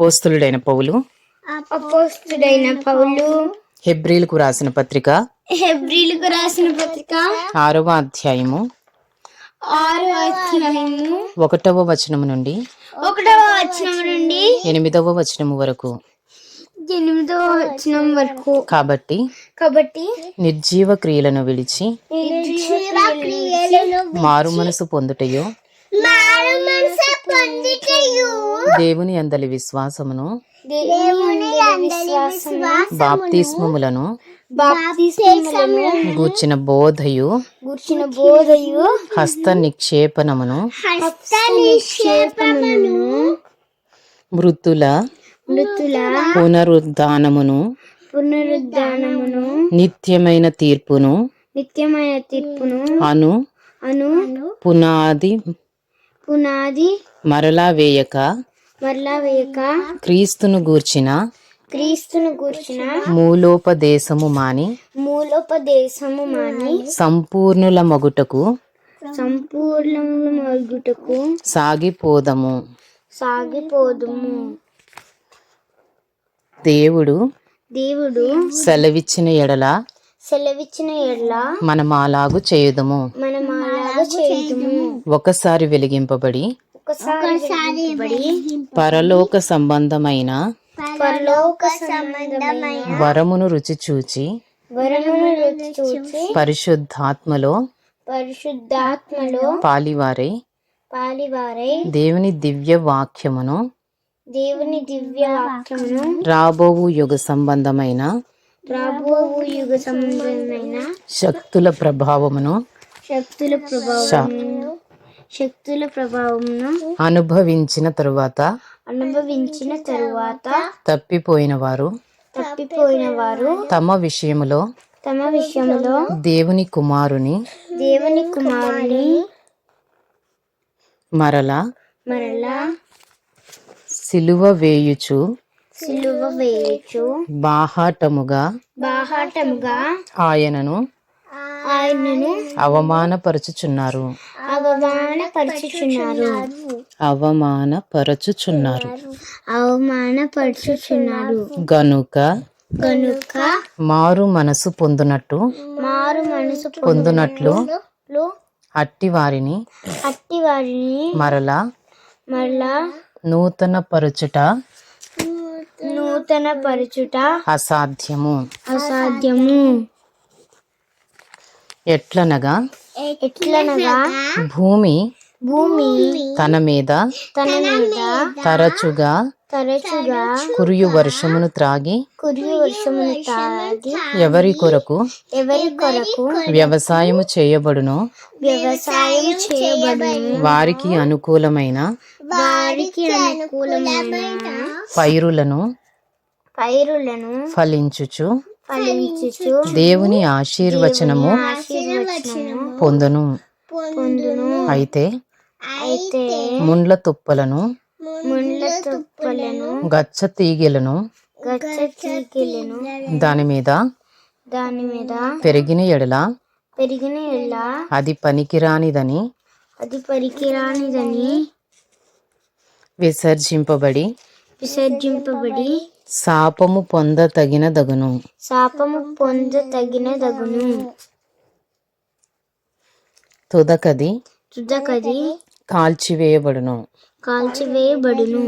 పోస్తులుడైన పౌలు. అపోస్తుడైన పౌలు. హెబ్రీలకు రాసిన పత్రిక. హెబ్రిలకు రాసిన పత్రిక. ఆరవ అధ్యాయము. ఆరు అధ్యాయము. ఒకటవ వచనము నుండి ఒకటవ వచనం నుండి ఎనిమిదవ వచనము వరకు. ఎనిమిదవ వచనం వరకు. కాబట్టి కాబట్టి నిర్జీవ క్రియలను విడిచి నిర్జీవ క్రియలను మారు మనసు పొందుటయో మారు మనసు పొందుటయు దేవుని అందలి విశ్వాసమును బాప్తిస్మములను. గూర్చిన బోధయు గుర్చిన బోధయు. హస్త నిక్షేపణమును హస్త నిక్షేపమును. మృతుల మృతుల పునరుద్ధానమును పునరుద్ధానమును. నిత్యమైన తీర్పును నిత్యమైన తీర్పును. అను అను పునాది పునాది మరలా వేయక మరలా వేయక క్రీస్తును గూర్చిన క్రీస్తును గూర్చిన మూలోపదేశము మాని మూలోపదేశము మాని సంపూర్ణుల మగుటకు సంపూర్ణములు మరుగుటకు సాగిపోదము. సాగిపోదుము. దేవుడు దేవుడు సెలవిచ్చిన ఎడల సెలవిచ్చిన ఎడ్ల మనం అలాగు చేయుదము మనం అలాగ చేయుదుము. ఒకసారి వెలిగింపబడి పరలోక సంబంధమైన పరలోక సంబంధమైన వరమును రుచి చూచి వరమును రుచి చూచి పరిశుద్ధాత్మలో పరిశుద్ధాత్మలో పాలివారై పాలివారై దేవుని దివ్య వాక్యమును దేవుని దివ్య వాక్యమును రాబోవు యుగ సంబంధమైన రాబోవు యుగ సంబంధమైన శక్తుల ప్రభావమును శక్తుల ప్రభావమును శక్తుల ప్రభావమును అనుభవించిన తరువాత అనుభవించిన తరువాత తప్పిపోయిన వారు తప్పిపోయిన వారు తమ విషయములో తమ విషయంలో దేవుని కుమారుని దేవుని కుమారుని మరలా మరలా సిలువ వేయుచు సిలువ వేయచు బాహాటముగా బాహాటముగా ఆయనను ఆయనను అవమానపరచుచున్నారు. అవమానపరచుచున్నారు. అవమానపరచుచున్నారు. అవమానపరచుచున్నారు. గనుక కనుక మారు మనసు పొందునట్టు మారు మనసు పొందునట్లు అట్టి వారిని అట్టి వారిని మరలా మరలా నూతన పరుచుట నూతన పరచుట అసాధ్యము. అసాధ్యము. ఎట్లనగా? ఎట్లనగా? భూమి. భూమి. తన మీద. తన మీద. తరచుగా. తరచుగా. కురియు వర్షమును త్రాగి. కురియు వర్షమును తాగి ఎవరి కొరకు? ఎవరి కొరకు? వ్యవసాయము చేయబడునో. వ్యవసాయం చేయబడును. వారికి అనుకూలమైన. వారికి అనుకూలమైన. పైరులను పైరులను ఫలించుచు. ఫలించుచు. దేవుని ఆశీర్వచనము పొందును. అయితే ముండ్ల తుప్పలను ముండ్ల తుప్పలను గచ్చ తీగెలను గచ్చ దాని మీద దాని మీద పెరిగిన ఎడల పెరిగిన ఎలా అది పనికిరానిదని అది పరికిరానిదని విసర్జింపబడి విసర్జింపబడి శాపము పొందతగినదగును శాపము పొందతగినదగును తుదకది తుదకది కాల్చివేయబడును. కాల్చివేయబడును.